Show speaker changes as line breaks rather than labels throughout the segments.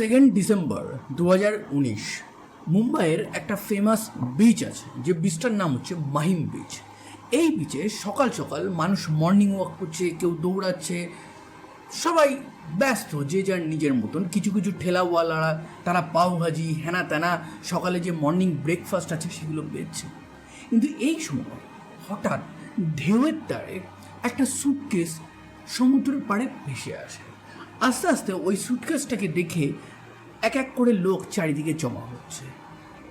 Second December দু উনিশ, মুম্বাইয়ের একটা ফেমাস বিচ আছে, যে বিচটার নাম হচ্ছে মাহিম বিচ এই বিচে সকাল সকাল মানুষ মর্নিং ওয়াক করছে, কেউ দৌড়াচ্ছে, সবাই ব্যস্ত, যে যার নিজের মতন। কিছু কিছু ঠেলাওয়ালারা, তারা পাওভাজি হেনা তেনা, সকালে যে মর্নিং ব্রেকফাস্ট আছে, সেগুলো বেচছে কিন্তু এই সময় হঠাৎ ঢেউয়ের তারে একটা সুটকেস সমুদ্রের পাড়ে ভেসে আসে। আস্তে আস্তে ওই সুটকেসটাকে দেখে এক এক করে লোক চারিদিকে জমা হচ্ছে।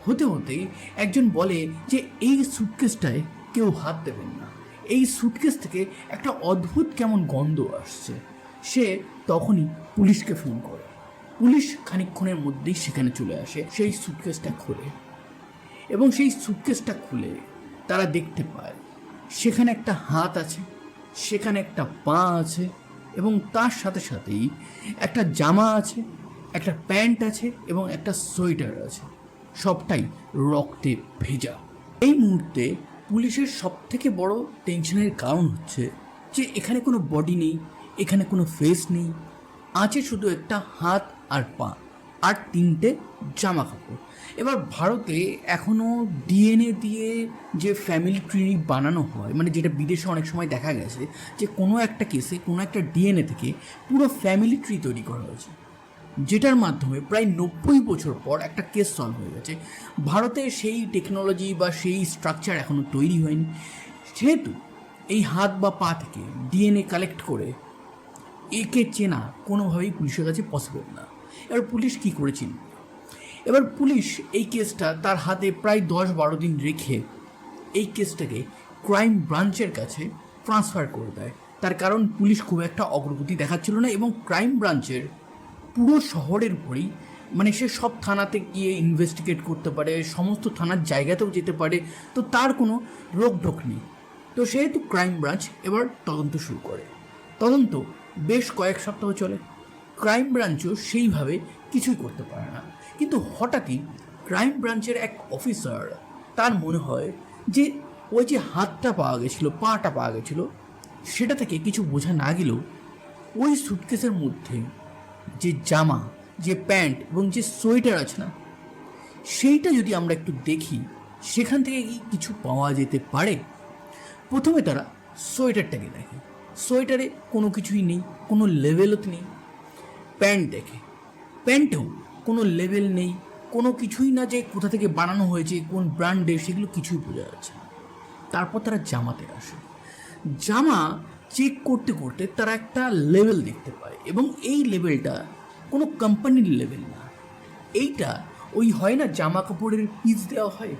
হতে হতেই একজন বলে যে, এই সুটকেসটায় কেউ হাত দেবেন না। এই সুটকেস থেকে একটা অদ্ভুত কেমন গন্ধ আসছে। সে তখনই পুলিশকে ফোন করে। পুলিশ খানিকক্ষণের মধ্যেই সেখানে চলে আসে, সেই সুটকেসটা খোলে। এবং সেই সুটকেসটা খুলে তারা দেখতে পায়, সেখানে একটা হাত আছে, সেখানে একটা পা আছে এবং তার সাথে সাথেই একটা জামা আছে একটা প্যান্ট আছে এবং একটা সোয়েটার আছে। সবটাই রক্তে ভেজা। এই মুহূর্তে পুলিশের সব থেকে বড় টেনশনের কারণ হচ্ছে যে এখানে কোনো বডি নেই, এখানে কোনো ফেস নেই। আছে শুধু একটা হাত আর পা আর তিনটে জামা কাপড় এবার ভারতে এখনও ডিএনএ দিয়ে যে ফ্যামিলি ট্রি বানানো হয় মানে যেটা বিদেশে অনেক সময় দেখা গেছে যে কোনো একটা কেসে কোনো একটা ডিএনএ থেকে পুরো ফ্যামিলি ট্রি তৈরি করা হয়েছে। যেটার মাধ্যমে প্রায় নব্বই বছর পর একটা কেস সলভ হয়ে গেছে। ভারতে সেই টেকনোলজি বা সেই স্ট্রাকচার এখনও তৈরি হয়নি। সেহেতু এই হাত বা পা থেকে ডিএনএ কালেক্ট করে একে চেনা কোনোভাবেই পুলিশের কাছে পসিবল না। এবার পুলিশ কী করেছিল এবার পুলিশ এই কেসটা তার হাতে প্রায় দশ বারো দিন রেখে এই কেসটাকে ক্রাইম ব্রাঞ্চের কাছে ট্রান্সফার করে দেয়। তার কারণ পুলিশ খুব একটা অগ্রগতি দেখাচ্ছিল না এবং ক্রাইম ব্রাঞ্চের পুরো শহরের উপরেই মানে সে সব থানাতে গিয়ে ইনভেস্টিগেট করতে পারে, সমস্ত থানার জায়গাতেও যেতে পারে, তো তার কোনো রোগঢোক নেই। তো সেহেতু ক্রাইম ব্রাঞ্চ এবার তদন্ত শুরু করে। তদন্ত বেশ কয়েক সপ্তাহ চলে। ক্রাইম ব্রাঞ্চও সেইভাবে কিছুই করতে পারে না। কিন্তু হঠাৎই ক্রাইম ব্রাঞ্চের এক অফিসার তার মনে হয় যে ওই যে হাতটা পাওয়া গেছিল, পাটা পাওয়া গেছিল, সেটা থেকে কিছু বোঝা না গেলেও ওই সুটকেসের মধ্যে যে জামা, যে প্যান্ট এবং যে সোয়েটার আছে না, সেইটা যদি আমরা একটু দেখি, সেখান থেকে কি কিছু পাওয়া যেতে পারে? প্রথমে তারা সোয়েটারটাকে দেখে। সোয়েটারে কোনো কিছুই নেই, কোনো লেভেলও নেই। প্যান্ট দেখে। প্যান্টেও কোনো লেভেল নেই, কোনো কিছুই না যে কোথা থেকে বানানো হয়েছে, কোন ব্র্যান্ডের, সেগুলো কিছুই বোঝা যাচ্ছে তারপর তারা জামাতে আসে। জামা চেক করতে করতে তারা একটা লেভেল দেখতে পায় এবং এই লেভেলটা কোনো কোম্পানির লেভেল না। এইটা ওই হয় না জামা কাপড়ের পিস দেওয়া হয়,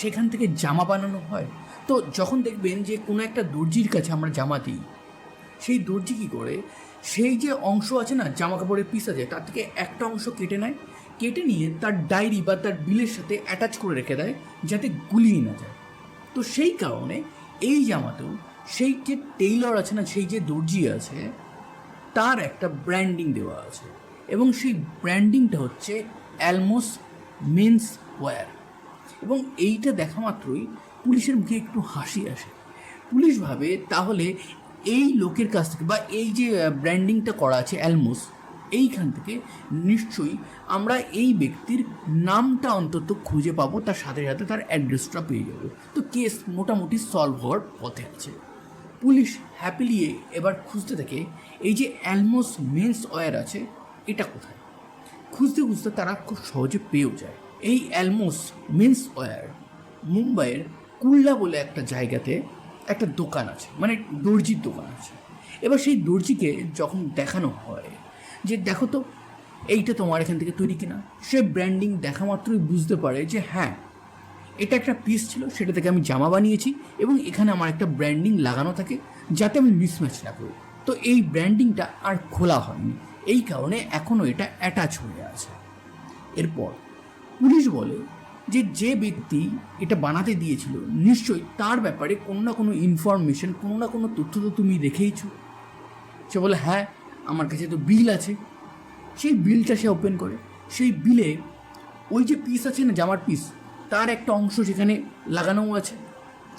সেখান থেকে জামা বানানো হয়। তো যখন দেখবেন যে কোনো একটা দর্জির কাছে আমরা জামা দিই, সেই দর্জি কী করে, সেই যে অংশ আছে না জামা কাপড়ের পিস আছে, তার থেকে একটা অংশ কেটে নেয়, কেটে নিয়ে তার ডায়েরি বা তার বিলের সাথে অ্যাটাচ করে রেখে দেয়, যাতে গুলিয়ে না যায়। তো সেই কারণে এই জামাতেও সেই যে টেইলর আছে না, সেই যে দর্জি আছে, তার একটা ব্র্যান্ডিং দেওয়া আছে। এবং সেই ব্র্যান্ডিংটা হচ্ছে অ্যালমোস মেন্স ওয়্যার এবং এইটা দেখা মাত্রই পুলিশের মুখে একটু হাসি আসে। পুলিশ ভাবে তাহলে এই লোকের কাছ থেকে বা এই যে ব্র্যান্ডিংটা করা আছে অ্যালমোস এইখান থেকে নিশ্চয়ই আমরা এই ব্যক্তির নামটা অন্তত খুঁজে পাবো, তার সাথে সাথে তার অ্যাড্রেসটা পেয়ে যাব। তো কেস মোটামুটি সলভ হওয়ার পথে আছে। পুলিশ হ্যাপিলি এবার খুঁজতে থাকে এই যে অ্যালমোস মেন্স ওয়্যার আছে, এটা কোথায়? খুঁজতে খুঁজতে তারা খুব সহজে পেয়েও যায়। এই অ্যালমোস মেন্স ওয়্যার মুম্বাইয়ের কুল্লা বলে একটা জায়গাতে একটা দোকান আছে মানে দর্জির দোকান আছে। এবার সেই দর্জিকে যখন দেখানো হয় যে, দেখো তো, এইটা তোমার এখান থেকে তৈরি কিনা? সে ব্র্যান্ডিং দেখা মাত্রই বুঝতে পারে যে হ্যাঁ এটা একটা পিস ছিল, সেটা থেকে আমি জামা বানিয়েছি এবং এখানে আমার একটা ব্র্যান্ডিং লাগানো থাকে যাতে আমি মিসম্যাচ না করি। তো এই ব্র্যান্ডিংটা আর খোলা হয়নি। এই কারণে এখনও এটা অ্যাটাচ হয়ে আছে। এরপর পুলিশ বলে যে যে ব্যক্তি এটা বানাতে দিয়েছিল, নিশ্চয়ই তার ব্যাপারে কোনো না কোনো ইনফরমেশন কোনো না কোনো তথ্য তো তুমি রেখেইছো। সে বলে হ্যাঁ আমার কাছে তো বিল আছে। সেই বিলটা সে ওপেন করে। সেই বিলে ওই যে পিস আছে না, জামার পিস তার একটা অংশ সেখানে লাগানোও আছে।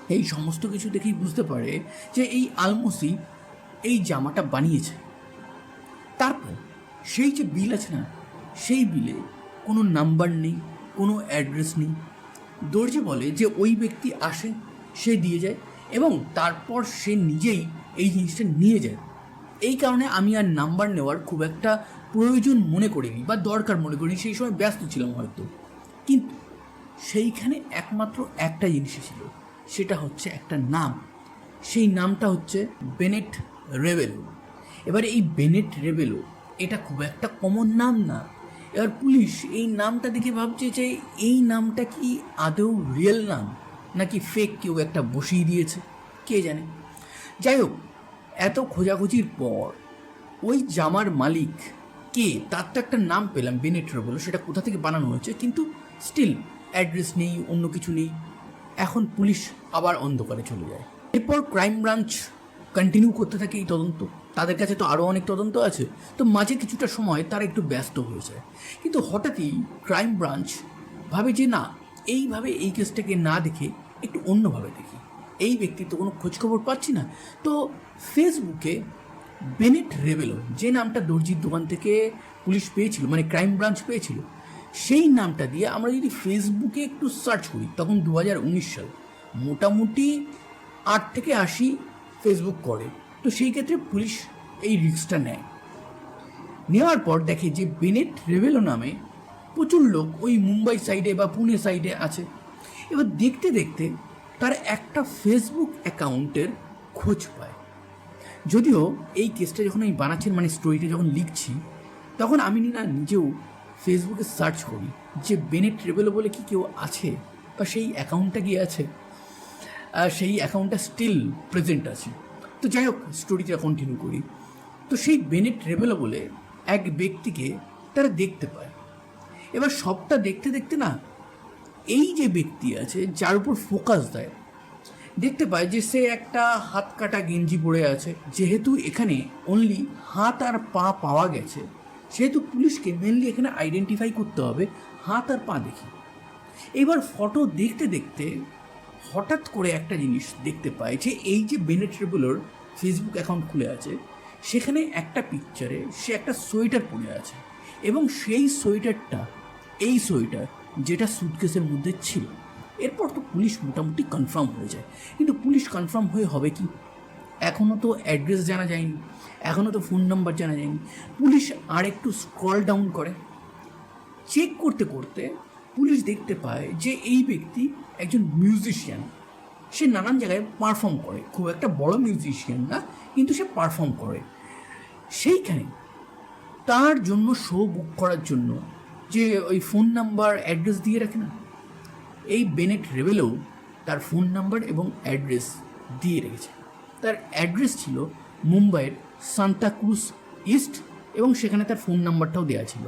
এই সমস্ত কিছু দেখেই বুঝতে পারে যে এই আলমোসি এই জামাটা বানিয়েছে। তারপর সেই যে বিল আছে না, সেই বিলে কোনো নাম্বার নেই, কোনো অ্যাড্রেস নেই। দর্জি বলে যে ওই ব্যক্তি আসে, সে দিয়ে যায় এবং তারপর সে নিজেই এই জিনিসটা নিয়ে যায়। এই কারণে আমি আর নাম্বার নেওয়ার খুব একটা প্রয়োজন মনে করিনি বা দরকার মনে করিনি, সেই সময় ব্যস্ত ছিলাম হয়তো। কিন্তু সেইখানে একমাত্র একটা জিনিস ছিল সেটা হচ্ছে একটা নাম। সেই নামটা হচ্ছে বেনেট রেবেলো। এবার এই বেনেট রেবেলো, এটা খুব একটা কমন নাম না। এবার পুলিশ এই নামটা দেখে ভাবছে যে এই নামটা কি আদৌ রিয়েল নাম, নাকি ফেক কেউ একটা বসিয়ে দিয়েছে, কে জানে? যাই হোক, এত খোঁজাখুঁজির পর ওই জামার মালিক, কে তার তো একটা নাম পেলাম, বেনেট রেবেলো, সেটা কোথা থেকে বানানো হয়েছে, কিন্তু স্টিল অ্যাড্রেস নেই, অন্য কিছু নেই। এখন পুলিশ আবার অন্ধকারে চলে যায়। এরপর ক্রাইম ব্রাঞ্চ কন্টিনিউ করতে থাকে এই তদন্ত। তাদের কাছে তো আরও অনেক তদন্ত আছে। তো মাঝে কিছুটা সময় তারা একটু ব্যস্ত হয়ে যায়। কিন্তু হঠাৎই ক্রাইম ব্রাঞ্চ ভাবে যে, না, এইভাবে এই কেসটাকে না দেখে একটু অন্যভাবে দেখি। এই ব্যক্তির তো কোনো খোঁজখবর পাচ্ছি না। তো ফেসবুকে বেনেট রেবেলো যে নামটা দর্জির দোকান থেকে পুলিশ পেয়েছিল মানে ক্রাইম ব্রাঞ্চ পেয়েছিল সেই নামটা দিয়ে আমরা যদি ফেসবুকে একটু সার্চ করি, তখন দু হাজার উনিশ সাল মোটামুটি আট থেকে আশি ফেসবুক করে। তো সেই ক্ষেত্রে পুলিশ এই রিস্কটা নেয়। নেওয়ার পর দেখে যে বেনেট রেভেলো নামে প্রচুর লোক ওই মুম্বাই সাইডে বা পুনে সাইডে আছে। এবার দেখতে দেখতে তার একটা ফেসবুক অ্যাকাউন্টের খোঁজ পায়। যদিও এই কেসটা যখন আমি বানাচ্ছি মানে স্টোরিটা যখন লিখছি, তখন আমি না নিজেও ফেসবুকে সার্চ করি, যে বেনেট রেবেলো বলে কি কেউ আছে? বা সেই অ্যাকাউন্টটা কি আছে? সেই অ্যাকাউন্টটা স্টিল প্রেজেন্ট আছে। তো যাই হোক স্টোরিটা কন্টিনিউ করি। তো সেই বেনেট রেবেলো বলে এক ব্যক্তিকে তারা দেখতে পায়। এবার সবটা দেখতে দেখতে না, এই যে ব্যক্তি আছে, যার উপর ফোকাস দেয়, দেখতে পায় যে সে একটা হাত কাটা গেঞ্জি পরে আছে। যেহেতু এখানে অনলি হাত আর পা পাওয়া গেছে সেহেতু পুলিশকে মেনলি এখানে আইডেন্টিফাই করতে হবে, হাত আর পা দেখি। এবার ফটো দেখতে দেখতে হঠাৎ করে একটা জিনিস দেখতে পায় যে এই যে বেনেট রেবুলোর ফেসবুক অ্যাকাউন্ট খুলে আছে, সেখানে একটা পিকচারে সে একটা সোয়েটার পরে আছে এবং সেই সোয়েটারটা, এই সোয়েটার যেটা সুটকেসের মধ্যে ছিল, এরপর তো পুলিশ মোটামুটি কনফার্ম হয়ে যায়। কিন্তু পুলিশ কনফার্ম হয়ে হবে কি? এখনও তো অ্যাড্রেস জানা যায়নি। এখনও তো ফোন নাম্বার জানা যায়নি। পুলিশ আর একটু স্ক্রল ডাউন করে। চেক করতে করতে পুলিশ দেখতে পায় যে এই ব্যক্তি একজন মিউজিশিয়ান সে নানান জায়গায় পারফর্ম করে। খুব একটা বড় মিউজিশিয়ান না, কিন্তু সে পারফর্ম করে। সেইখানে তার জন্য শো বুক করার জন্য যে ওই ফোন নাম্বার অ্যাড্রেস দিয়ে রাখে না, এই বেনেট রেবেলেও তার ফোন নাম্বার এবং অ্যাড্রেস দিয়ে রেখেছে। তার অ্যাড্রেস ছিল মুম্বাইয়ের সান্তাক্রুজ ইস্ট এবং সেখানে তার ফোন নাম্বারটাও দেওয়া ছিল।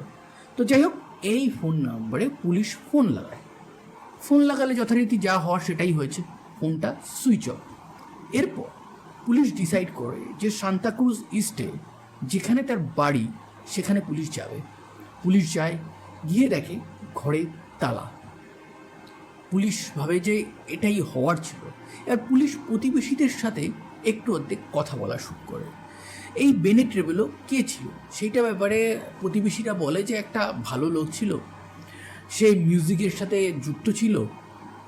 তো যাই হোক, এই ফোন নাম্বারে পুলিশ ফোন লাগায়। ফোন লাগালে যথারীতি যা হওয়ার সেটাই হয়েছে ফোনটা সুইচ অফ এরপর পুলিশ ডিসাইড করে যে সান্তাক্রুজ ইস্টে যেখানে তার বাড়ি, সেখানে পুলিশ যাবে। পুলিশ যায়, গিয়ে দেখে ঘরে তালা। পুলিশ ভাবে যে এটাই হওয়ার ছিল। আর পুলিশ প্রতিবেশীদের সাথে একটু অর্ধেক কথা বলা শুরু করে। এই বেনেট রেবেলো কে ছিল? সেইটা ব্যাপারে প্রতিবেশীরা বলে যে একটা ভালো লোক ছিল। সে মিউজিকের সাথে যুক্ত ছিল।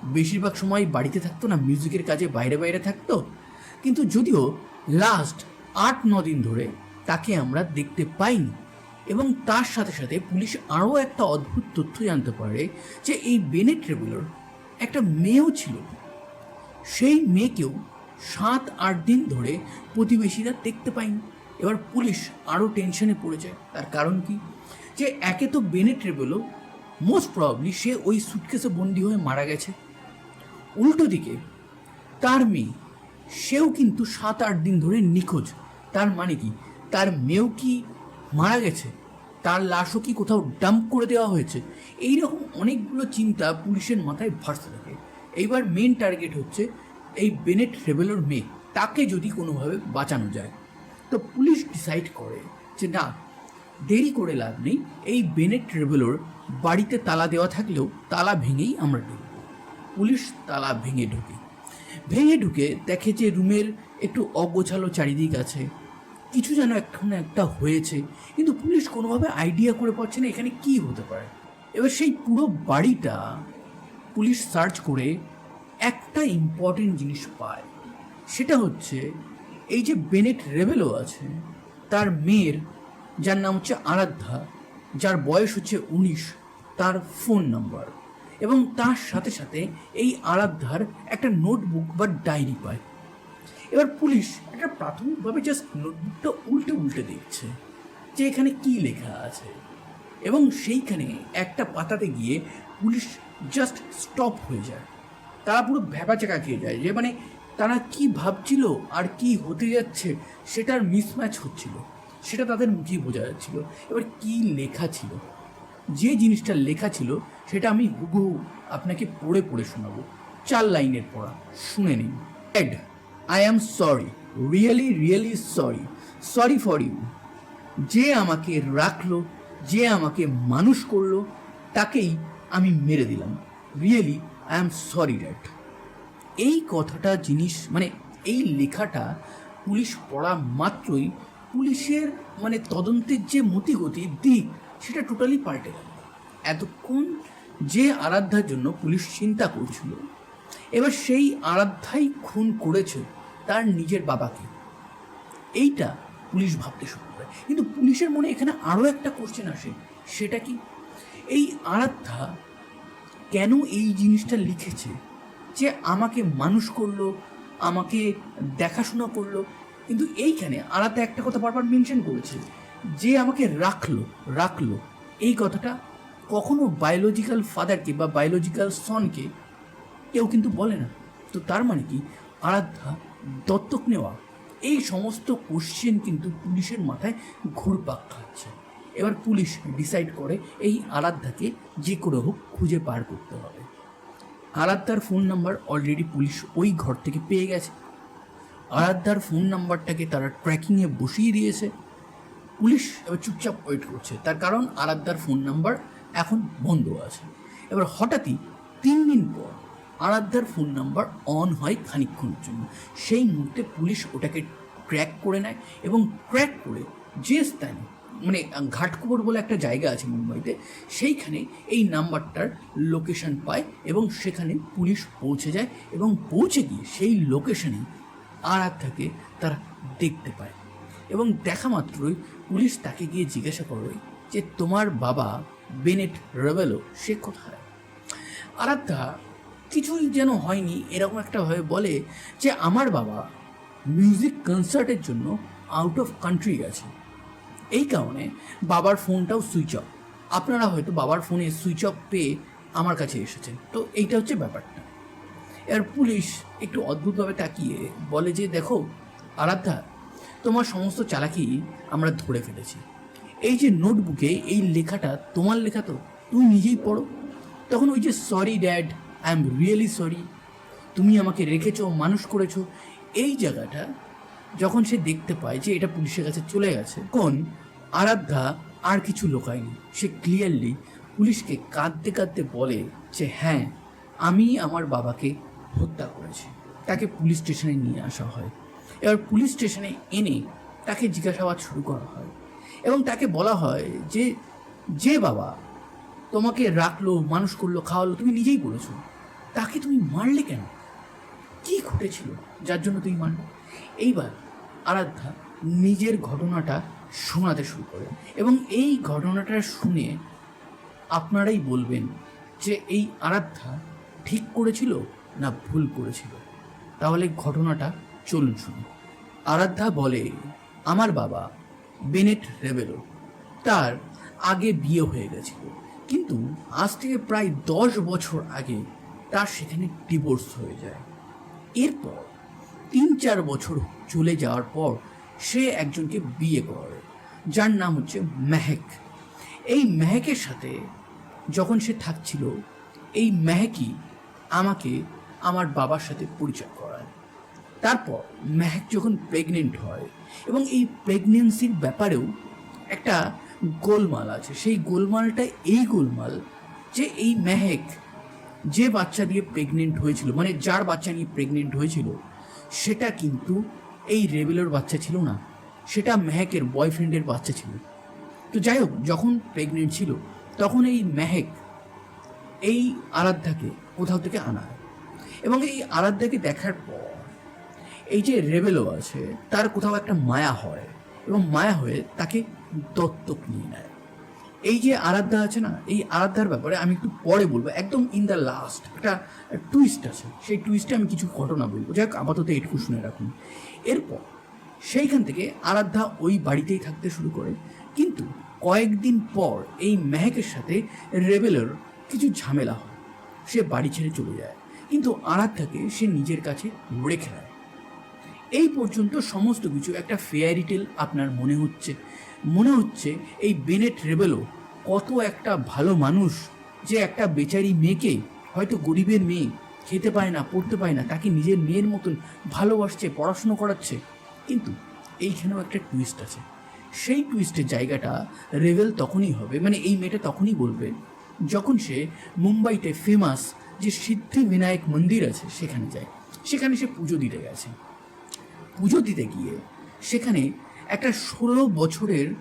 বেশিরভাগ সময় বাড়িতে থাকতো না মিউজিকের কাজে বাইরে বাইরে থাকতো। কিন্তু যদিও লাস্ট আট, ন দিন ধরে তাকে আমরা দেখতে পাইনি এবং তার সাথে সাথে পুলিশ আরও একটা অদ্ভুত তথ্য জানতে পারে যে এই বেনেট রেগুলার একটা মেয়েও ছিল। সেই মেয়েকেও সাত, আট দিন ধরে প্রতিবেশীরা দেখতে পায়নি এবার পুলিশ আরও টেনশনে পড়ে যায়। তার কারণ কি? যে একে তো বেনেট রেবেলো মোস্ট প্রবাবলি সে ওই সুটকেসে বন্দি হয়ে মারা গেছে। উল্টো দিকে, তার মেয়ে, সেও কিন্তু সাত আট দিন ধরে নিখোঁজ। তার মানে কি? তার মেয়েও কি মারা গেছে? তার লাশও কি কোথাও ডাম্প করে দেওয়া হয়েছে? এই রকম অনেকগুলো চিন্তা পুলিশের মাথায় ভাসতে থাকে। এইবার মেন টার্গেট হচ্ছে এই বেনেট রেবেলোর মেয়ে। তাকে যদি কোনোভাবে বাঁচানো যায়। তো পুলিশ ডিসাইড করে যে না, দেরি করে লাভ নেই, এই বেনেট রেবেলোর বাড়িতে তালা দেওয়া থাকলেও তালা ভেঙেই আমরা ঢুকব। পুলিশ তালা ভেঙে ঢুকে। ভেঙে ঢুকে দেখে যে রুমের একটু অগোছালো চারিদিক আছে, কিছু যেন এখন একটা হয়েছে, কিন্তু পুলিশ কোনোভাবে আইডিয়া করে পাচ্ছে না এখানে কি হতে পারে। এবার সেই পুরো বাড়িটা পুলিশ সার্চ করে একটা ইম্পর্টেন্ট জিনিস পায়, সেটা হচ্ছে এই যে বেনেট রেবেলও আছে, তার মেয়ের, যার নাম হচ্ছে আরাধ্যা, যার বয়স হচ্ছে উনিশ, তার ফোন নাম্বার এবং তার সাথে সাথে এই আরাধ্যার একটা নোটবুক বা ডায়েরি পায়। এবার পুলিশ একটা প্রাথমিকভাবে জাস্ট নোটবুকটা উল্টে উল্টে দেখছে যে এখানে কি লেখা আছে এবং সেইখানে একটা পাতাতে গিয়ে পুলিশ জাস্ট স্টপ হয়ে যায়। তারা পুরো ভ্যাপাচাকা খেয়ে যায় যে মানে তারা কি ভাবছিল আর কি হতে যাচ্ছে সেটার মিসম্যাচ হচ্ছিল। সেটা তাদের মুখেই বোঝা যাচ্ছিল। এবার কি লেখা ছিল? যে জিনিসটা লেখা ছিল সেটা আমি হুবহু আপনাকে পড়ে পড়ে শোনাবো। চার লাইনের পড়া, শুনে নিন। Add I am sorry really really sorry sorry for you যে আমাকে রাখল, যে আমাকে মানুষ করল, তাকেই আমি মেরে দিলাম। Really I am sorry dad এই কথাটা জিনিস মানে এই লেখাটা পুলিশ পড়া মাত্রই পুলিশের মানে তদন্তের যে মতিগতি, দিক, সেটা টোটালি পাল্টে গেল। এতক্ষণ যে আরাধ্যার জন্য পুলিশ চিন্তা করছিল, এবার সেই আরাধ্যাই খুন করেছে তার নিজের বাবাকে। এইটা পুলিশ ভাবতে শুরু করে। কিন্তু পুলিশের মনে এখানে আরও একটা কোশ্চেন আসে, সেটা কি? এই আরাধ্যা কেন এই জিনিসটা লিখেছে? যে আমাকে মানুষ করল, আমাকে দেখাশোনা করল, কিন্তু এইখানে আরাধ্যা একটা কথা বারবার মেনশন করেছে, যে আমাকে রাখল রাখল। এই কথাটা কখনো বায়োলজিক্যাল ফাদারকে বা বায়োলজিক্যাল সনকে কেউ কিন্তু বলে না। তো তার মানে কি? আরাধ্যা, দত্তক নেওয়া, এই সমস্ত কোশ্চেন কিন্তু পুলিশের মাথায় ঘুরপাক খাচ্ছে। এবার পুলিশ ডিসাইড করে এই আরাধ্যাকে যে করে হোক খুঁজে পার করতে হবে। আরাধ্যার ফোন নাম্বার অলরেডি পুলিশ ওই ঘর থেকে পেয়ে গেছে। আরাধ্যার ফোন নাম্বারটাকে তারা ট্র্যাকিংয়ে বসিয়ে দিয়েছে। পুলিশ এবার চুপচাপ ওয়েট করছে। তার কারণ আরাধ্যার ফোন নাম্বার এখন বন্ধ আছে। এবার হঠাৎই তিন দিন পর আরাধ্যার ফোন নাম্বার অন হয় খানিকক্ষণের জন্য। সেই মুহূর্তে পুলিশ ওটাকে ট্র্যাক করে নেয় এবং ট্র্যাক করে যে স্থানে মানে ঘাটকুবর বলে একটা জায়গা আছে মুম্বাইতে, সেইখানে এই নাম্বারটার লোকেশন পায় এবং সেখানে পুলিশ পৌঁছে যায় এবং পৌঁছে গিয়ে সেই লোকেশনে আরাধ্যাকে তারা দেখতে পায়। এবং দেখা মাত্রই পুলিশ তাকে গিয়ে জিজ্ঞাসা করে যে, তোমার বাবা বেনেট রেবেলো, সে কোথায়? আরাধ্যা কিছুই যেন হয়নি, এরকম একটা ভাবে বলে যে, আমার বাবা মিউজিক কনসার্টের জন্য আউট অফ কান্ট্রি গেছে। এই কারণে বাবার ফোনটাও সুইচ অফ আপনারা হয়তো বাবার ফোনে সুইচ অফ পেয়ে আমার কাছে এসেছেন। তো এইটা হচ্ছে ব্যাপারটা। এর পুলিশ একটু অদ্ভুতভাবে তাকিয়ে বলে যে, দেখো, আরাধ্যা, তোমার সমস্ত চালাকি আমরা ধরে ফেলেছি। এই যে নোটবুকে এই লেখাটা তোমার লেখা তো, তুমি নিজেই পড়ো। তখন ওই যে sorry dad I am really sorry তুমি আমাকে রেখেছো, মানুষ করেছ। এই জায়গাটা যখন সে দেখতে পায় যে এটা পুলিশের কাছে চলে গেছে কোন আরাধ্যা আর কিছু লোকায়নি। সে ক্লিয়ারলি পুলিশকে কাঁদতে কাঁদতে বলে যে হ্যাঁ আমি আমার বাবাকে হত্যা করেছি। তাকে পুলিশ স্টেশনে নিয়ে আসা হয়। এবার পুলিশ স্টেশনে এনে তাকে জিজ্ঞাসাবাদ শুরু করা হয় এবং তাকে বলা হয় যে যে বাবা, তোমাকে রাখল, মানুষ করল, খাওয়ালো, তুমি নিজেই বলেছ। তাকে তুমি মারলে কেন? কি ঘটেছিল যার জন্য তুমি মারলে? এইবার আরাধ্যা নিজের ঘটনাটা শোনাতে শুরু করে এবং এই ঘটনাটা শুনে আপনারাই বলবেন যে এই আরাধ্যা ঠিক করেছিল না ভুল করেছিল? তাহলে ঘটনাটা চলুন শুনুন আরাধ্যা বলে, আমার বাবা বেনেট রেবেলো। তার আগে বিয়ে হয়ে গেছিল। কিন্তু আজ থেকে প্রায় দশ বছর আগে তার সেখানে ডিভোর্স হয়ে যায়। এরপর তিন চার বছর চলে যাওয়ার পর সে একজনকে বিয়ে করে, যার নাম হচ্ছে মেহেক। এই মেহেকের সাথে যখন সে থাকছিল, এই মেহেকই আমাকে আমার বাবার সাথে পরিচয় করায়। তারপর মেহেক যখন প্রেগনেন্ট হয় এবং এই প্রেগনেন্সির ব্যাপারেও একটা গোলমাল আছে, সেই গোলমালটা এই গোলমাল যে এই মেহেক যে বাচ্চা দিয়ে প্রেগনেন্ট হয়েছিল মানে যার বাচ্চা নিয়ে প্রেগনেন্ট হয়েছিল সেটা কিন্তু এই রেবেলের বাচ্চা ছিল না। সেটা মেহেকের বয়ফ্রেন্ডের বাচ্চা ছিল। তো যাই হোক, যখন প্রেগনেন্ট ছিল, তখন এই মেহেক এই আরাধ্যাকে কোথাও থেকে আনা এবং এই আরাধ্যাকে দেখার পর এই যে রেবেলও আছে, তার কোথাও একটা মায়া হয় এবং মায়া হয়ে তাকে দত্তক নিয়ে নেয়। এই যে আরাধ্যা আছে না, এই আরাধ্যার ব্যাপারে আমি একটু পরে বলব। একদম ইন দ্য লাস্ট একটা টুইস্ট আছে। সেই টুইস্টে আমি কিছু ঘটনা বলব। যাই হোক আপাতত এটুকু শুনে রাখুন। এরপর সেইখান থেকে আরাধ্যা ওই বাড়িতেই থাকতে শুরু করে। কিন্তু কয়েকদিন পর এই মেহেকের সাথে রেবেলের কিছু ঝামেলা হয়। সে বাড়ি ছেড়ে চলে যায়। কিন্তু আরাধ্যাকে সে নিজের কাছে রেখে দেয়। এই পর্যন্ত সমস্ত কিছু একটা ফেয়ারি টেল আপনার মনে হচ্ছে। মনে হচ্ছে এই বেনেট রেবেলও কত একটা ভালো মানুষ যে একটা বেচারি মেয়েকে হয়তো গরিবের মেয়ে খেতে পায় না, পড়তে পায় না, তাকে নিজের মেয়ের মতন ভালোবাসছে, পড়াশুনো করাচ্ছে। কিন্তু এইখানেও একটা টুইস্ট আছে। সেই টুইস্টের জায়গাটা রেভেল তখনই হবে মানে এই মেয়েটা তখনই বলবে, যখন সে মুম্বাইতে ফেমাস যে সিদ্ধি বিনায়ক মন্দির আছে সেখানে যায়। সেখানে সে পুজো দিতে গেছে। পুজো দিতে গিয়ে সেখানে একটা ষোলো বছরের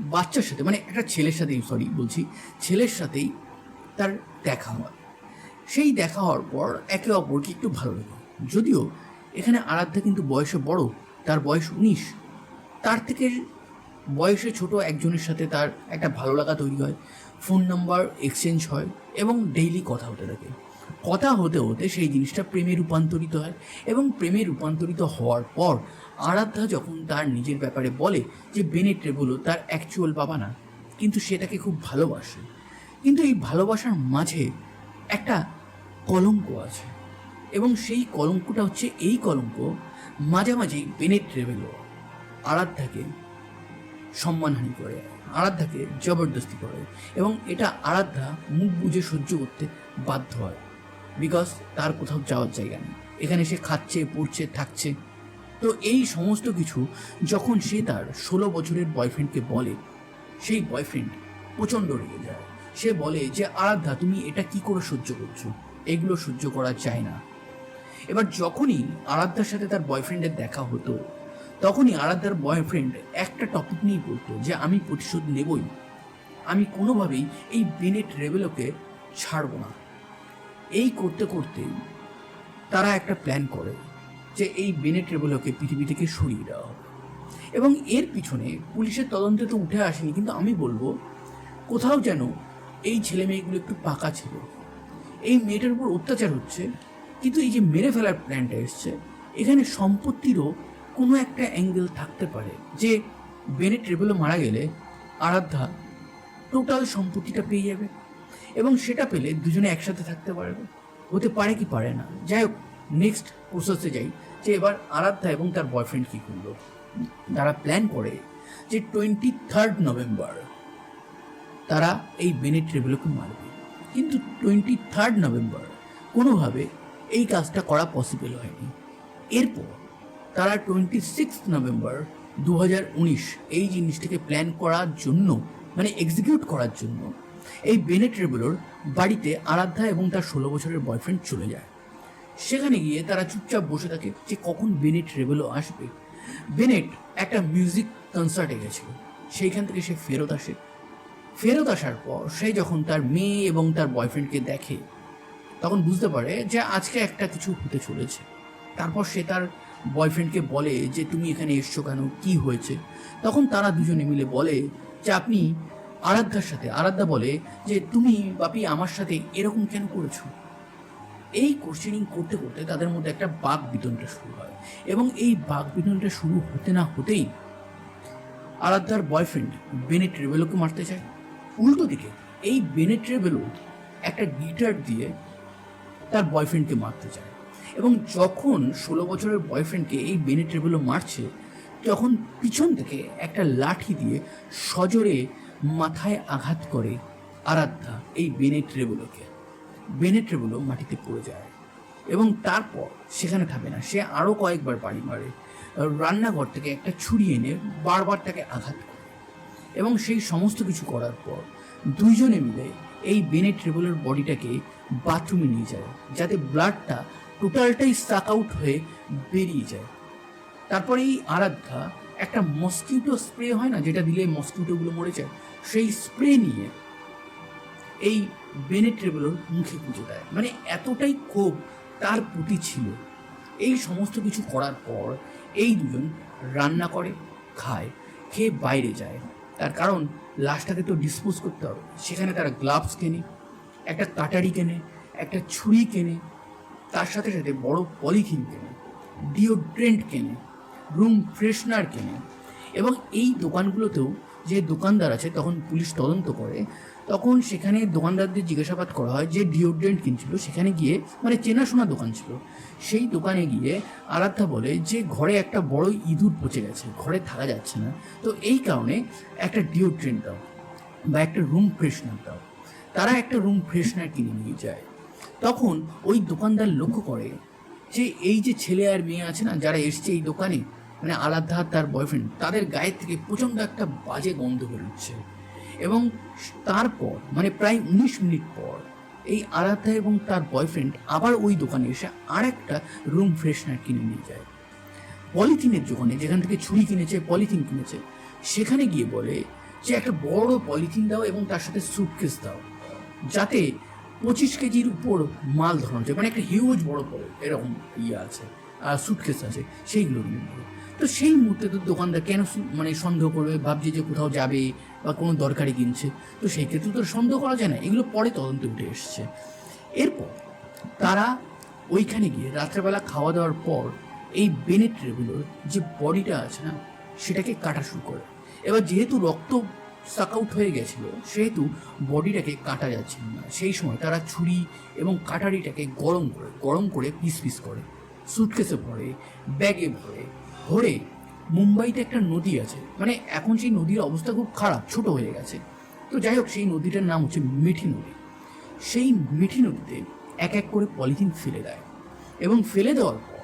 বাচ্চার সাথে মানে একটা ছেলের সাথেই সরি বলছি, ছেলের সাথেই তার দেখা হয়। সেই দেখা হওয়ার পর একে অপরকে একটু ভালো লাগে। যদিও এখানে আরাধ্যা কিন্তু বয়সে বড়, তার বয়স উনিশ। তার থেকে বয়সে ছোট একজনের সাথে তার একটা ভালো লাগা তৈরি হয়, ফোন নাম্বার এক্সচেঞ্জ হয় এবং ডেইলি কথা হতে থাকে। কথা হতে হতে সেই জিনিসটা প্রেমে রূপান্তরিত হয় এবং প্রেমে রূপান্তরিত হওয়ার পর আরাধ্যা যখন তার নিজের ব্যাপারে বলে যে, বেনেট রেবুলো তার অ্যাকচুয়াল বাবা না। কিন্তু সে তাকে খুব ভালোবাসে। কিন্তু এই ভালোবাসার মাঝে একটা কলঙ্ক আছে এবং সেই কলঙ্কটা হচ্ছে, এই কলঙ্ক মাঝামাঝি বেনেট রেবেলো আরাধ্যাকে সম্মানহানি করে, আরাধ্যাকে জবরদস্তি করে এবং এটা আরাধ্যা মুখ বুঝে সহ্য করতে বাধ্য হয়। বিকজ তার কোথাও যাওয়ার জায়গা নেই। এখানে সে খাচ্ছে, পড়ছে, থাকছে। তো এই সমস্ত কিছু যখন সে তার ষোলো বছরের বয়ফ্রেন্ডকে বলে, সেই বয়ফ্রেন্ড প্রচণ্ড রেগে যায়। সে বলে যে, আরাধ্যা, তুমি এটা কি করে সহ্য করছ? এগুলো সহ্য করা যায় না। এবার যখনই আরাধ্যার সাথে তার বয়ফ্রেন্ডের দেখা হতো, তখনই আরাধ্যার বয়ফ্রেন্ড একটা টপিক নিয়েই বলতো যে, আমি প্রতিশোধ নেবই। আমি কোনোভাবেই এই বেনেট রেবেলোকে ছাড়বো না। এই করতে করতে তারা একটা প্ল্যান করে যে এই বেনেট রেবেলোকে পৃথিবী থেকে সরিয়ে দেওয়া হবে। এবং এর পিছনে পুলিশের তদন্তে তো উঠে আসেনি, কিন্তু আমি বলব, কোথাও যেন এই ছেলে মেয়েগুলো একটু পাকা ছিল। এই মেয়েটার উপর অত্যাচার হচ্ছে, কিন্তু এই যে মেরে ফেলার প্ল্যানটা এসছে, এখানে সম্পত্তিরও কোনো একটা অ্যাঙ্গেল থাকতে পারে যে বেনেট রেবেলো মারা গেলে আরাধ্যা টোটাল সম্পত্তিটা পেয়ে যাবে। এবং সেটা পেলে দুজনে একসাথে থাকতে পারবে। হতে পারে কি পারে না। যাই হোক নেক্সট প্রসেসে যাই যে এবার আরাধ্যা এবং তার বয়ফ্রেন্ড কী করল। তারা প্ল্যান করে যে টোয়েন্টি থার্ড নভেম্বর তারা এই বেনেট রেবেলোকে মারবে। কিন্তু টোয়েন্টি থার্ড নভেম্বর কোনোভাবে এই কাজটা করা পসিবল হয়নি। এরপর তারা টোয়েন্টি সিক্স নভেম্বর দু হাজার উনিশ এই জিনিসটাকে প্ল্যান করার জন্য মানে এক্সিকিউট করার জন্য এই বেনেট রেবেলোর বাড়িতে আরাধ্যা এবং তার ষোলো বছরের বয়ফ্রেন্ড চলে যায়। সেখানে গিয়ে তারা চুপচাপ বসে থাকে যে কখন বেনেট রেবেলো আসবে। বেনেট একটা মিউজিক কনসার্টে গেছিল। সেইখান থেকে সে ফেরত আসে। ফেরত আসার পর সে যখন তার মেয়ে এবং তার বয়ফ্রেন্ডকে দেখে, তখন বুঝতে পারে যে আজকে একটা কিছু হতে চলেছে। তারপর সে তার বয়ফ্রেন্ডকে বলে যে, তুমি এখানে এসছো কেন? কি হয়েছে? তখন তারা দুজনে মিলে বলে যে, আপনি আরাধ্যার সাথে, আরাধ্যা বলে যে, তুমি বাপি আমার সাথে এরকম কেন করেছ? এই কোশ্চেনিং করতে করতে তাদের মধ্যে একটা বাঘ বিতনটা শুরু হয় এবং এই বাঘ বিতনটা শুরু হতে না হতেই আরাধ্যার বয়ফ্রেন্ড বেনেট রেবেলোকে মারতে চায়। উল্টো দিকে এই বেনেট রেবেলো একটা গিটার দিয়ে তার বয়ফ্রেন্ডকে মারতে চায় এবং যখন ষোলো বছরের বয়ফ্রেন্ডকে এই বেনেট রেবেলো মারছে, তখন পিছন থেকে একটা লাঠি দিয়ে সজোরে মাথায় আঘাত করে আরাধ্যা এই বেনেট রেবেলোকে বেনেট রেবেলো মাটিতে পড়ে যায় এবং তারপর সেখানে থাকবে না। সে আরও কয়েকবার বাড়ি মারে। রান্নাঘর থেকে একটা ছুরি এনে বারবার তাকে আঘাত করে। এবং সেই সমস্ত কিছু করার পর দুইজনে মিলে এই বেনেট রেবলের বডিটাকে বাথরুমে নিয়ে যায়, যাতে ব্লাডটা টোটালটাই সাক আউট হয়ে বেরিয়ে যায়। তারপরে এই আরাধ্যা একটা মসকিউটো স্প্রে হয় না, যেটা দিলে মসকিউটোগুলো মরে যায় সেই স্প্রে নিয়ে এই বেনেট রেবেলোর মুখে গুঁজে দেয়। মানে এতটাই ক্ষোভ তার প্রতি ছিল। এই সমস্ত কিছু করার পর এই দুজন রান্না করে, খায়, খেয়ে বাইরে যায়। তার কারণ লাশটাকে তো ডিসপোজ করতে হবে। সেখানে তারা গ্লাভস কেনে, একটা কাটারি কেনে, একটা ছুরি কেনে, তার সাথে সাথে বড় পলিথিন কেনে ডিওড্রেন্ট কেনে রুম ফ্রেশনার কেনে। এবং এই দোকানগুলোতেও যে দোকানদার আছে, তখন পুলিশ তদন্ত করে, তখন সেখানে দোকানদারদের জিজ্ঞাসাবাদ করা হয় যে ডিওড্রেন্ট কিনছিল। সেখানে গিয়ে মানে চেনাশোনা দোকান ছিল। সেই দোকানে গিয়ে আরাধ্যা বলে যে ঘরে একটা বড় ইঁদুর পচে গেছে, ঘরে থাকা যাচ্ছে না। তো এই কারণে একটা ডিওড্রেন্ট দাও বা একটা রুম ফ্রেশনার দাও। তারা একটা রুম ফ্রেশনার কিনে নিয়ে যায়। তখন ওই দোকানদার লক্ষ্য করে যে এই যে ছেলে আর মেয়ে আছে না, যারা এসছে এই দোকানে মানে আরাধ্যা তার বয়ফ্রেন্ড তাদের গায়ের থেকে প্রচণ্ড একটা বাজে গন্ধ বেরোচ্ছে। এবং তারপর মানে প্রায় উনিশ মিনিট পর, এই আরাধ্যা এবং তার বয়ফ্রেন্ড আবার ওই দোকানে এসে আর একটা রুম ফ্রেশনার কিনে নিয়ে যায়। পলিথিনের দোকানে, যেখান থেকে ছুরি কিনেছে, পলিথিন কিনেছে, সেখানে গিয়ে বলে যে একটা বড় পলিথিন দাও এবং তার সাথে সুটকেস দাও, যাতে পঁচিশ কেজির উপর মাল ধরানো যায়। মানে একটা হিউজ বড় বড় এরকম ইয়ে আছে আর সুটকেস আছে, সেইগুলো নিয়ে। তো সেই মুহূর্তে তো দোকানদার কেন মানে সন্দেহ করবে, ভাবছে যে কোথাও যাবে বা কোনো দরকারি কিনছে? তো সেই ক্ষেত্রে তো সন্দেহ করা যায় না। এগুলো পরে তদন্তে উঠে এসছে। এরপর তারা ওইখানে গিয়ে রাত্রেবেলা খাওয়া দাওয়ার পর এই বেনেট রেগুলোর যে বডিটা আছে না, সেটাকে কাটা শুরু করে। এবার যেহেতু রক্ত সাক আউট হয়ে গেছিল, সেহেতু বডিটাকে কাটা যাচ্ছিল না। সেই সময় তারা ছুরি এবং কাটারিটাকে গরম করে গরম করে পিস পিস করে। সুটকেসে ভরে ব্যাগে ভরে ভরে মুম্বাইতে একটা নদী আছে। মানে এখন সেই নদীর অবস্থা খুব খারাপ, ছোট হয়ে গেছে। তো যাই হোক, সেই নদীটার নাম হচ্ছে মিঠি নদী। সেই মিঠি নদীতে এক এক করে পলিথিন ফেলে দেয় এবং ফেলে দেওয়ার পর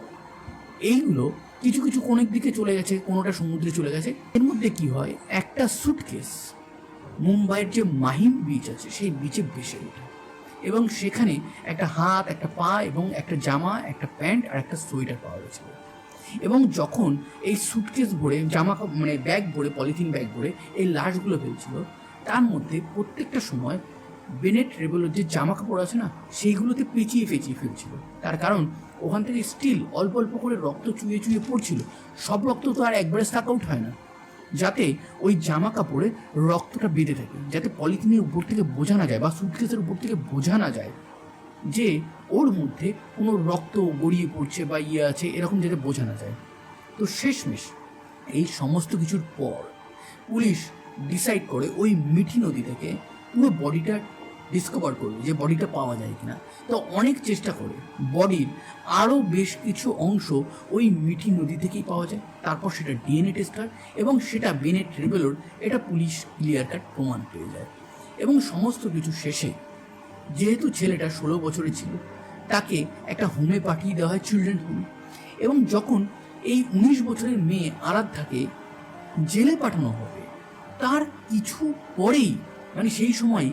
এইগুলো কিছু কিছু কোণের দিকে চলে গেছে, কোনোটা সমুদ্রে চলে গেছে। এর মধ্যে কি হয়? একটা সুটকেস মুম্বাইয়ের যে মাহিম বিচ আছে, সেই বিচে ভেসে ওঠে। এবং সেখানে একটা হাত, একটা পা এবং একটা জামা, একটা প্যান্ট আর একটা সোয়েটার পাওয়া গেছিল। এবং যখন এই সুটকেস ভরে, জামা মানে ব্যাগ ভরে পলিথিন ব্যাগ ভরে এই লাশগুলো ফেলছিল, তার মধ্যে প্রত্যেকটা সময় বেনেট রেবেলের যে জামা কাপড় আছে না, সেইগুলোতে পেঁচিয়ে পেঁচিয়ে ফেলছিল। তার কারণ, ওখান থেকে স্টিল অল্প অল্প করে রক্ত চুয়ে চুয়ে পড়ছিল। সব রক্ত তো আর একবারে স্টাক আউট হয় না। যাতে ওই জামা কাপড়ে রক্তটা বেঁধে থাকে, যাতে পলিথিনের উপর থেকে বোঝা না যায় বা সুটকেসের উপর থেকে বোঝা না যায়। যে ওর মধ্যে কোনো রক্ত গড়িয়ে পড়ছে বা ইয়ে আছে, এরকম যাতে বোঝা না যায়। তো শেষমেশ এই সমস্ত কিছুর পর পুলিশ ডিসাইড করে ওই মিঠি নদী থেকে পুরো বডিটা ডিসকভার করবে যে বডিটা পাওয়া যায় কিনা। তো অনেক চেষ্টা করে বডির আরও বেশ কিছু অংশ ওই মিঠি নদী থেকেই পাওয়া যায়। তারপর সেটা ডিএনএ টেস্ট হয় এবং সেটা বেনেট রেবেলোর এটা পুলিশ ক্লিয়ার কাট প্রমাণ পেয়ে যায়। এবং সমস্ত কিছু শেষে যেহেতু ছেলেটা ষোলো বছরে ছিল, তাকে একটা হোমে পাঠিয়ে দেওয়া হয় চিলড্রেন হোমে এবং যখন এই উনিশ বছরের মেয়ে আরাধ্যাকে জেলে পাঠানো হবে, তার কিছু পরেই মানে সেই সময়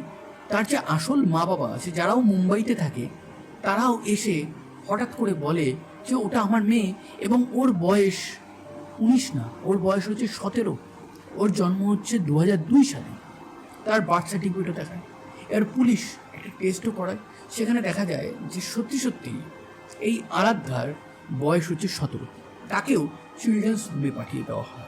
তার যে আসল মা বাবা আছে, যারাও মুম্বাইতে থাকে, তারাও এসে হঠাৎ করে বলে যে ওটা আমার মেয়ে এবং ওর বয়স উনিশ না, ওর বয়স হচ্ছে সতেরো, ওর জন্ম হচ্ছে দু হাজার দুই সালে। তার বার্থ সার্টিফিকেটও দেখায়। এর পুলিশ টেস্টও করায়। সেখানে দেখা যায় যে সত্যি সত্যি এই আরাধ্যার বয়স হচ্ছে সতেরো। তাকেও চিলড্রেন্স হোমে পাঠিয়ে দেওয়া হয়।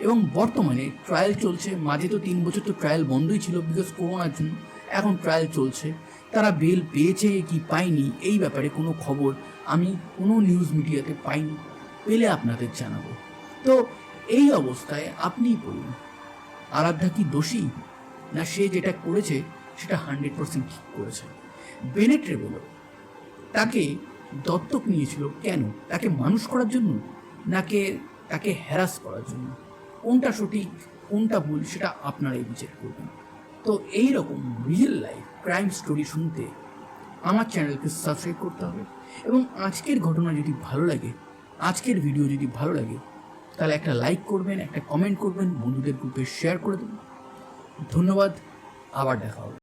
এবং বর্তমানে ট্রায়াল চলছে। মাঝে তো তিন বছর তো ট্রায়াল বন্ধই ছিল বিকজ করোনার জন্য। এখন ট্রায়াল চলছে। তারা বেল পেয়েছে কি পায়নি এই ব্যাপারে কোনো খবর আমি কোনো নিউজ মিডিয়াতে পাইনি। পেলে আপনাদের জানাব। তো এই অবস্থায় আপনিই বলুন, আরাধ্যা কি দোষী? না সে যেটা করেছে সেটা হান্ড্রেড পার্সেন্ট ঠিক করেছে। বেনেট রেবেলো তাকে দত্তক নিয়েছিল কেন? তাকে মানুষ করার জন্য নাকি তাকে হ্যারাস করার জন্য? কোনটা সঠিক, কোনটা ভুল সেটা আপনারাই বিচার করবেন। তো এই রকম রিয়েল লাইফ ক্রাইম স্টোরি শুনতে আমার চ্যানেলকে সাবস্ক্রাইব করতে হবে এবং আজকের ঘটনা যদি ভালো লাগে, আজকের ভিডিও যদি ভালো লাগে, তাহলে একটা লাইক করবেন, একটা কমেন্ট করবেন, বন্ধুদের গ্রুপে শেয়ার করে দেবেন। ধন্যবাদ, আবার দেখা হবে।